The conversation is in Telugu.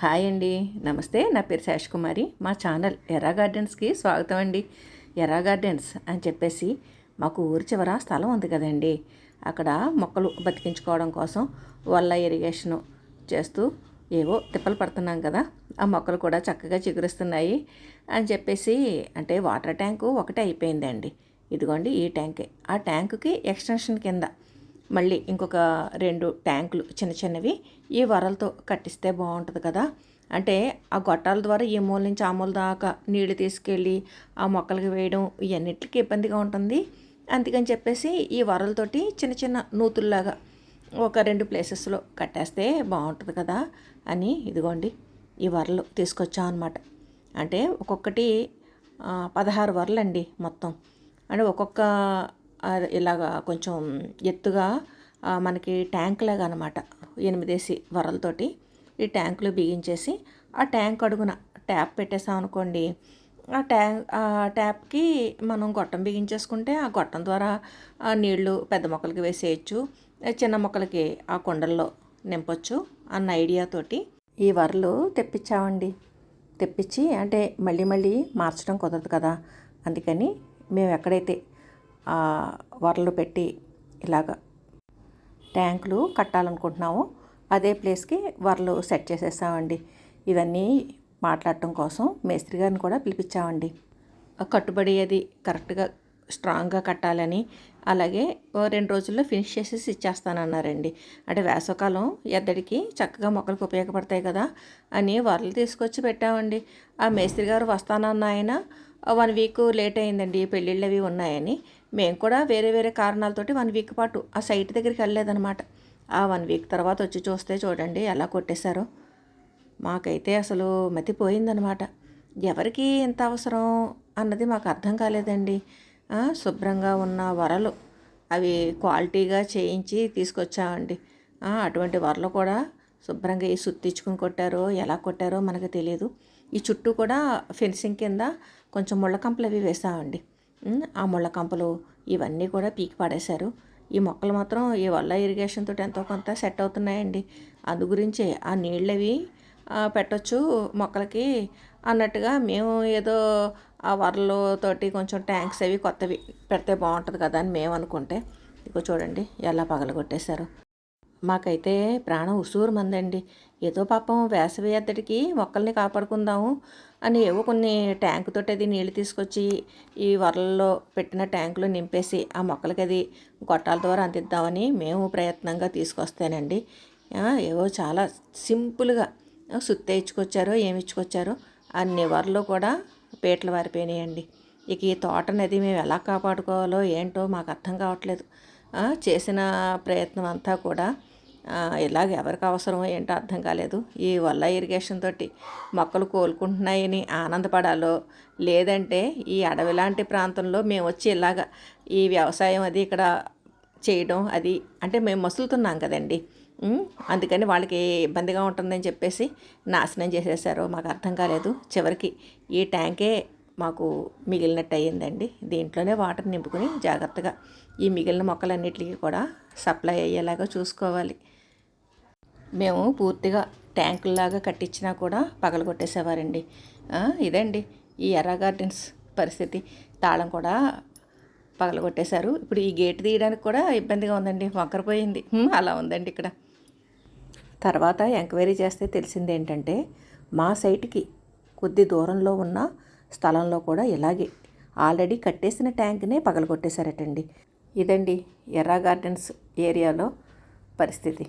హాయ్ అండి. నమస్తే. నా పేరు శేష్ కుమారి. మా ఛానల్ ఎర్రా గార్డెన్స్కి స్వాగతం అండి. ఎర్రా గార్డెన్స్ అని చెప్పేసి మాకు ఊరి చివర స్థలం ఉంది కదండి. అక్కడ మొక్కలు బతికించుకోవడం కోసం వల్ల ఇరిగేషను చేస్తూ ఏవో తిప్పలు పడుతున్నాం కదా. ఆ మొక్కలు కూడా చక్కగా చిగురిస్తున్నాయి అని చెప్పేసి అంటే వాటర్ ట్యాంకు ఒకటే అయిపోయిందండి. ఇదిగోండి ఈ ట్యాంకే. ఆ ట్యాంకుకి ఎక్స్టెన్షన్ కింద మళ్ళీ ఇంకొక రెండు ట్యాంకులు చిన్న చిన్నవి ఈ వరలతో కట్టిస్తే బాగుంటుంది కదా. అంటే ఆ గొట్టాల ద్వారా ఈ మూల నుంచి ఆ మూల దాకా నీళ్ళు తీసుకెళ్ళి ఆ మొక్కలకి వేయడం ఇవన్నిటికీ ఇబ్బందిగా ఉంటుంది. అందుకని చెప్పేసి ఈ వరలతోటి చిన్న చిన్న నూతుల్లాగా ఒక రెండు ప్లేసెస్లో కట్టేస్తే బాగుంటుంది కదా అని ఇదిగోండి ఈ వరలు తీసుకొచ్చాం అనమాట అంటే ఒక్కొక్కటి పదహారు వరలండి మొత్తం. అంటే ఒక్కొక్క ఇలాగా కొంచెం ఎత్తుగా మనకి ట్యాంక్ లాగా అనమాట ఎనిమిదేసి వరలతోటి ఈ ట్యాంకులు బిగించేసి ఆ ట్యాంక్ అడుగున ట్యాప్ పెట్టేసాం అనుకోండి ఆ ట్యాంక్ ఆ ట్యాప్కి మనం గొట్టం బిగించేసుకుంటే ఆ గొట్టం ద్వారా నీళ్ళు పెద్ద మొక్కలకి వేసేయచ్చు చిన్న మొక్కలకి ఆ కుండల్లో నింపొచ్చు అన్న ఐడియాతోటి ఈ వరలు తెప్పించామండి. తెప్పించి అంటే మళ్ళీ మళ్ళీ మార్చడం కుదరదు కదా అందుకని మేము ఎక్కడైతే వరలు పెట్టి ఇలాగ ట్యాంకులు కట్టాలనుకుంటున్నాము. అదే ప్లేస్కి వరలు సెట్ చేసేసామండి. ఇవన్నీ మాట్లాడటం కోసం మేస్త్రి గారిని కూడా పిలిపించామండి. కట్టుబడి అది కరెక్ట్గా స్ట్రాంగ్గా కట్టాలని అలాగే ఓ రెండు రోజుల్లో ఫినిష్ చేసేసి ఇచ్చేస్తానన్నారండి. అంటే వేసవకాలం ఎద్దడికి చక్కగా మొక్కలకు ఉపయోగపడతాయి కదా అని వరలు తీసుకొచ్చి పెట్టామండి. ఆ మేస్త్రి గారు వస్తానన్న ఆయన వన్ వీక్ లేట్ అయిందండి పెళ్ళిళ్ళు అవి ఉన్నాయని. మేము కూడా వేరే వేరే కారణాలతోటి వన్ వీక్ పాటు ఆ సైట్ దగ్గరికి వెళ్ళలేదన్నమాట. ఆ వన్ వీక్ తర్వాత వచ్చి చూస్తే చూడండి ఎలా కొట్టేశారో. మాకైతే అసలు మతిపోయిందనమాట ఎవరికి ఎంత అవసరం అన్నది మాకు అర్థం కాలేదండి. శుభ్రంగా ఉన్న వరలు అవి క్వాలిటీగా చేయించి తీసుకొచ్చామండి. అటువంటి వరలు కూడా శుభ్రంగా ఈ సుత్తిచ్చుకుని కొట్టారో ఎలా కొట్టారో మనకు తెలియదు ఈ చుట్టూ కూడా ఫెన్సింగ్ కింద కొంచెం ముళ్ళకంపలు అవి వేసామండి. ఆ ముళ్ళకంపలు ఇవన్నీ కూడా పీకి పడేశారు. ఈ మొక్కలు మాత్రం ఈ వల్ల ఇరిగేషన్ తోటి ఎంతో కొంత సెట్ అవుతున్నాయండి. అందు గురించే ఆ నీళ్ళవి అవి పెట్టొచ్చు మొక్కలకి అన్నట్టుగా మేము ఏదో ఆ వరలతోటి కొంచెం ట్యాంక్స్ అవి కొత్తవి పెడితే బాగుంటుంది కదా అని మేము అనుకుంటే ఇదిగో చూడండి ఎలా పగలగొట్టేశారు. మాకైతే ప్రాణం ఉసూరు మందండి. ఏదో పాపం వేసవి ఎద్దడికి మొక్కల్ని కాపాడుకుందాము అని ఏవో కొన్ని ట్యాంకు తోటి అది నీళ్ళు తీసుకొచ్చి ఈ వరల్లో పెట్టిన ట్యాంకులో నింపేసి ఆ మొక్కలకి అది గొట్టాల ద్వారా అందిద్దామని మేము ప్రయత్నంగా తీసుకొస్తేనండి. ఏవో చాలా సింపుల్గా సుత్తే ఇచ్చుకొచ్చారో ఏమి ఇచ్చుకొచ్చారో అన్ని వరలు కూడా పీటలు వారిపోయినాయండి. ఇక ఈ తోటనది మేము ఎలా కాపాడుకోవాలో ఏంటో మాకు అర్థం కావట్లేదు. చేసిన ప్రయత్నం అంతా కూడా ఇలాగ ఎవరికి అవసరమో ఏంటో అర్థం కాలేదు. ఈ వల్ల ఇరిగేషన్ తోటి మొక్కలు కోలుకుంటున్నాయని ఆనందపడాలో లేదంటే ఈ అడవి లాంటి ప్రాంతంలో మేము వచ్చి ఇలాగ ఈ వ్యవసాయం అది ఇక్కడ చేయడం అది అంటే మేము మసులుతున్నాం కదండి. అందుకని వాళ్ళకి ఇబ్బందిగా ఉంటుందని చెప్పేసి నాశనం చేసేసారో మాకు అర్థం కాలేదు. చివరికి ఈ ట్యాంకే మాకు మిగిలినట్టు అయ్యిందండి దీంట్లోనే వాటర్ నింపుకుని జాగ్రత్తగా ఈ మిగిలిన మొక్కలన్నిటికీ కూడా సప్లై అయ్యేలాగా చూసుకోవాలి. మేము పూర్తిగా ట్యాంకుల్లాగా కట్టించినా కూడా పగలగొట్టేసేవారండి. ఇదండి ఈ ఎర్ర గార్డెన్స్ పరిస్థితి. తాళం కూడా పగలగొట్టేశారు. ఇప్పుడు ఈ గేట్ తీయడానికి కూడా ఇబ్బందిగా ఉందండి. వంకరపోయింది అలా ఉందండి ఇక్కడ. తర్వాత ఎంక్వైరీ చేస్తే తెలిసింది ఏంటంటే మా సైట్కి కొద్ది దూరంలో ఉన్న స్థలంలో కూడా ఇలాగే ఆల్రెడీ కట్టేసిన ట్యాంక్నే పగలగొట్టేశారటండి. ఇదండి ఎర్రా గార్డెన్స్ ఏరియాలో పరిస్థితి.